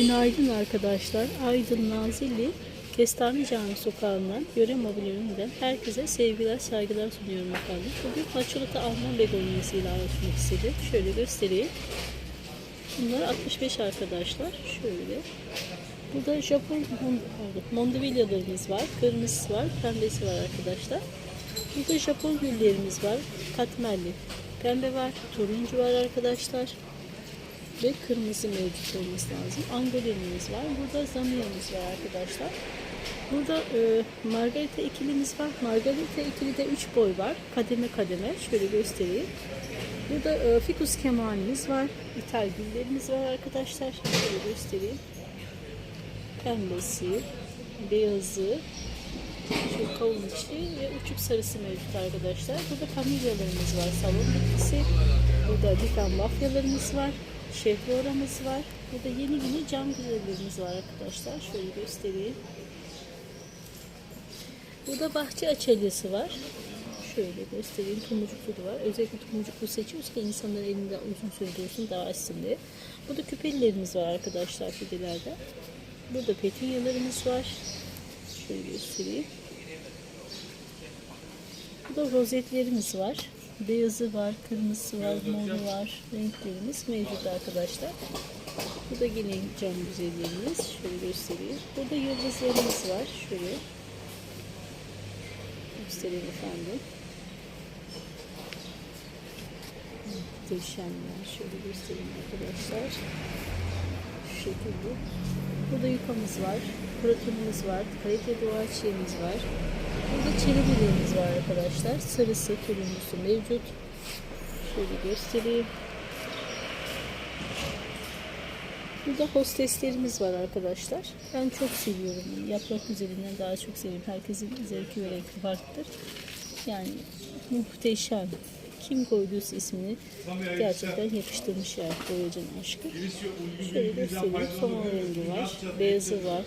Günaydın arkadaşlar. Aydın Nazilli Kestane Cami Sokağı'ndan Göre Mobilya'ndan herkese sevgiler, saygılar sunuyorum efendim. Bugün Haçolata Alman begonyasıyla açmak istedim. Şöyle göstereyim. Bunlar 65 arkadaşlar. Şöyle. Burada Japon Mondevillalarımız var. Kırmızısı var, pembesi var arkadaşlar. Burada Japon güllerimiz var. Katmerli. Pembe var, turuncu var arkadaşlar ve kırmızı mevcut olması lazım. Angolinimiz var. Burada zamiyamız var arkadaşlar. Burada e, margarita ikilimiz var. Margarita ikili de 3 boy var. Kademe kademe. Şöyle göstereyim. Burada e, fikus kemanimiz var. İthal güllerimiz var arkadaşlar. Şöyle göstereyim. Pembesi, beyazı, şu kavun içi ve uçuk sarısı mevcut arkadaşlar. Burada kamilyalarımız var. Salon bitkisi. Burada dikan mafyalarımız var. Şehroramız var. Burada yeni yeni cam güzellerimiz var arkadaşlar. Şöyle göstereyim. Burada bahçe açelyesi var. Şöyle göstereyim. Tomurcuklu da var. Özellikle tomurcuklu seçiyoruz ki insanların elinde uzun süre dursun daha açsın diye. Burada küpelilerimiz var arkadaşlar fidelerde. Burada petunyalarımız var. Şöyle göstereyim. Burada rozetlerimiz var. Beyazı var, kırmızısı var, moru var. Renklerimiz mevcut arkadaşlar. Bu da yine cam güzelliğimiz. Şöyle göstereyim. Burada yıldızlarımız var. Şöyle göstereyim efendim. Muhteşemler. Şöyle göstereyim arkadaşlar. Şu şekilde. Burada yukamız var. Protonumuz var. Kalite doğa çiğimiz var. Burada çelebilerimiz var arkadaşlar. Sarısı, turuncusu mevcut. Şöyle göstereyim. Burada hosteslerimiz var arkadaşlar. Ben çok seviyorum. Yaprak güzelinden daha çok seviyorum. Herkesin zevki ve rengi farklıdır. Yani muhteşem. Kim koyduysa ismini gerçekten yapıştırmış yani boyacının aşkı. Şöyle göstereyim. Somon rengi var. Beyazı var.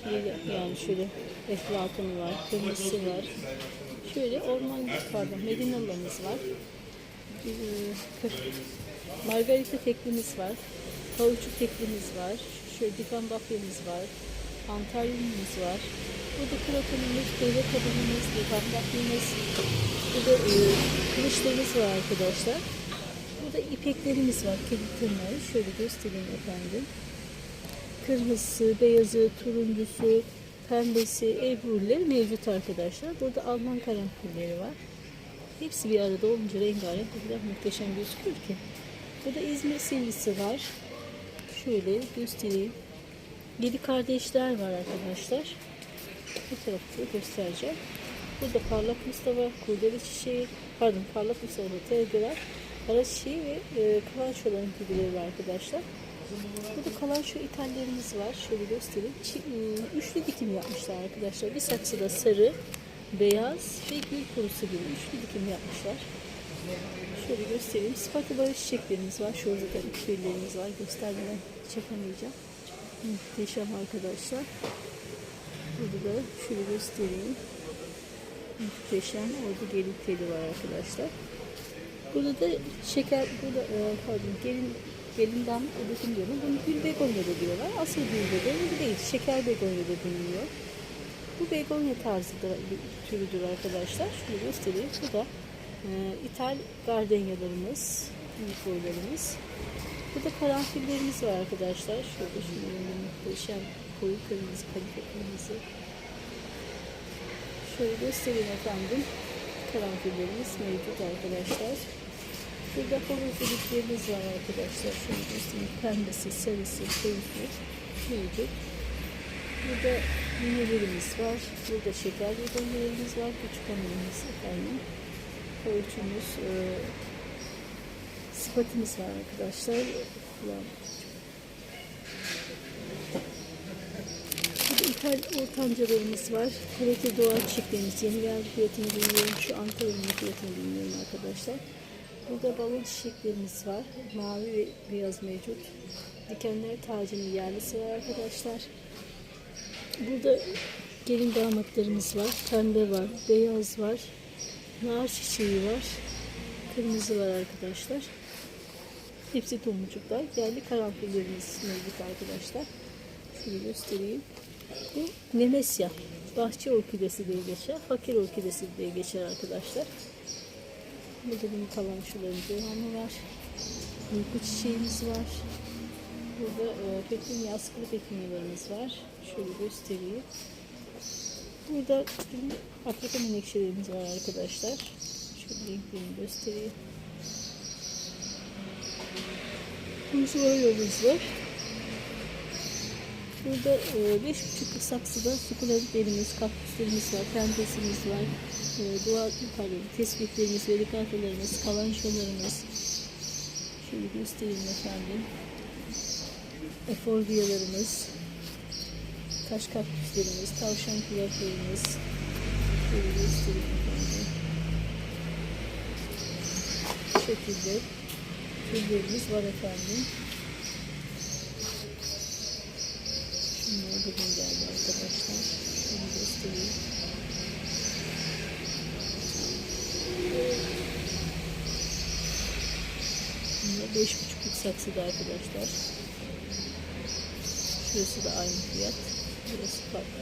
Yani şöyle eflatunu var. Kırmızısı var. Şöyle orman pardon medinallamız var. Ee, Margarita teklimiz var. Kauçuk teklimiz var. Şöyle dikan bafyamız var. Antalya'mız var. Burada krotonumuz, peyve kabımız, bafyamız. Burada e, kılıçlarımız var arkadaşlar. Burada ipeklerimiz var. Kedi. Şöyle göstereyim efendim. Kırmızısı, beyazı, turuncusu, pembesi, ebruleri mevcut arkadaşlar. Burada Alman karanfilleri var. Hepsi bir arada olunca rengarenk o kadar muhteşem gözüküyor ki. Burada İzmir sivrisi var. Şöyle göstereyim. Yedi kardeşler var arkadaşlar. Bu tarafta göstereceğim. Burada parlak mustafa, kurdele çiçeği, pardon parlak mustafa, telgeler, kara çiçeği ve e, kalançoların gibileri var arkadaşlar. Burada kalanço ithallerimiz var. Şöyle göstereyim. Çi- e, üçlü dikim yapmışlar arkadaşlar. Bir saksıda sarı, beyaz ve gül kurusu gibi üçlü dikim yapmışlar. Şöyle göstereyim. Spatula çiçeklerimiz var. Şurada da ikbirlerimiz var. Göstermeden çekemeyeceğim. Muhteşem arkadaşlar. Burada da şöyle göstereyim. Muhteşem. Orada gelin teli var arkadaşlar. Burada da şeker, burada e, pardon gelin gelin dam ödüsüm diyorum. Bunu gül begonya da diyorlar. Asıl gül begonya bu değil. Şeker begonya da deniliyor. Bu begonya tarzı bir türüdür arkadaşlar. Şunu göstereyim. Bu da e, İthal gardenyalarımız, boylarımız. Burada karanfillerimiz var arkadaşlar. Şöyle şunların muhteşem koyu kırmızı, kalife kırmızı. Şöyle göstereyim efendim. Karanfillerimiz mevcut arkadaşlar. Burada horozluluklarımız var arkadaşlar. Şöyle göstereyim. Pembesi, sarısı, koyusu mevcut. Burada minelerimiz var. Burada şeker begonyalarımız var. Küçük hanımımız efendim. Koyucumuz, e, sıfatımız var arkadaşlar. Ulan. İthal ortancalarımız var. Kalite doğal çiçeklerimiz. Yeni geldi fiyatını bilmiyorum. Şu Antalya'nın fiyatını bilmiyorum arkadaşlar. Burada balon çiçeklerimiz var. Mavi ve beyaz mevcut. Dikenler tacının yerlisi var arkadaşlar. Burada gelin damatlarımız var. Pembe var, beyaz var. Nar çiçeği var. Kırmızı var arkadaşlar. Hepsi tomurcuklar. Yerli karanfillerimiz mevcut arkadaşlar. Şöyle göstereyim. Bu Nemesya. Bahçe orkidesi diye geçer. Fakir orkidesi diye geçer arkadaşlar. Burada bunun kalançoların devamı var. Uyku çiçeğimiz var. Burada e, petunya, askılı petunyalarımız var. Şöyle göstereyim. Burada Afrika menekşelerimiz var arkadaşlar. Şöyle renklerini göstereyim. Uzvarımız var. Burada e, beş buçukluk saksıda sukulentlerimiz, kaktüslerimiz var, pentesimiz var. E, doğa, pardon, tespitlerimiz, verikafelerimiz, kalançolarımız. Şöyle göstereyim efendim. Eforbiyalarımız, taş kaktüslerimiz, tavşan kulaklarımız. Şöyle göstereyim efendim. Bu şekilde türlerimiz var efendim. Şunlar bugün geldi arkadaşlar. Şunu göstereyim. Bunlar beş buçukluk saksıda arkadaşlar. Şurası da aynı fiyat. Burası farklı.